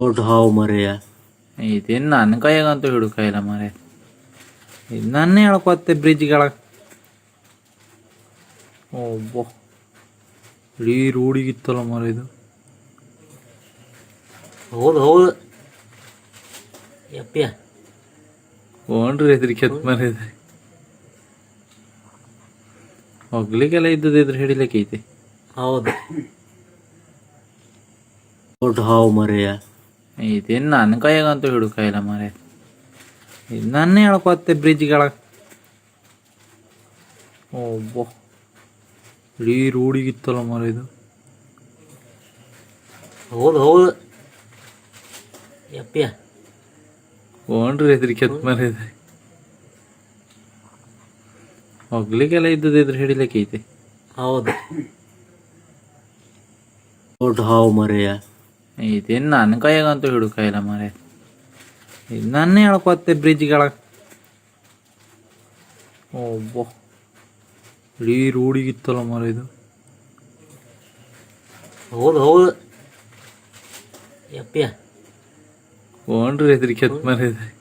ದೊಡ್ಡ ಹಾವು ಮರೆಯ. ಇದೇನ್ ನನ್ನ ಕೈಯಾಗಂತೂ ಹಿಡುಕಾಯಿಲ್ಲ ಮಾರೆ ಇದು ನನ್ನೇ ಹೇಳ್ಕೊತ್ತೆ ಬ್ರಿಡ್ಜ್ಗಳ ಓಬ್ಬೋ ಇಡೀ ರೋಡಿಗಿತ್ತಲ್ಲ ಮರ ಇದು. ಹೌದು ಹೌದು. ಯಪ್ಪ್ಯ ಓನ್ರಿ ಹೆದ್ರಿಕೆ ಕೆತ್ ಮಾರ ಇದು. ಹೋಗ್ಲಿಕ್ಕೆಲ್ಲ ಇದ್ದದ್ದು ಇದ್ರೆ ಹಿಡಿಲಿಕ್ಕೆ ಐತಿ. ಹೌದು. ದೊಡ್ಡ ಹಾವು ಮರೆಯ. ಇದೇನು ನನ್ನ ಕೈಯಾಗಂತೂ ಹಿಡುಕಾಯಿಲ್ಲ ಮಾರೆ. ಇದು ನನ್ನೇ ಹೇಳ್ಕೊತ್ತೆ ಬ್ರಿಡ್ಜ್ಗಳ ಒಬ್ಬ ಇಡೀ ರೂಢಿಗಿತ್ತಲ್ಲ ಮರ ಇದು. ಹೌದು ಹೌದು. ಯಪ್ಪ್ಯ ಓನ್ರಿ ಹೆದ್ರಿಕೆ ಎತ್ ಮಾರ ಇದು. ಹೋಗ್ಲಿಕ್ಕೆಲ್ಲ ಇದ್ದದ್ದು ಇದ್ರ ಹಿಡಿಲಿಕ್ಕೆ ಐತೆ. ಹೌದು. ದೊಡ್ಡ ಹಾವು ಮರೆಯ ಇದೇನು ನನ್ನ ಕೈಯಾಗಂತೂ ಹಿಡುಕಾಯಿಲ್ಲ ಮಾರೆ ಇದು ನನ್ನೇ ಹೇಳ್ಕೊತ್ತೆ ಬ್ರಿಡ್ಜ್ಗಳ ಒಬ್ಬ. ಇಡೀ ರೋಡಿಗಿತ್ತಲ್ಲ ಮರ ಇದು. ಹೌದು ಹೌದು. ಯಪ್ಪ್ಯ ಓನ್ರಿ ಹೆದ್ರಿಕೆ ಮರ ಇದು.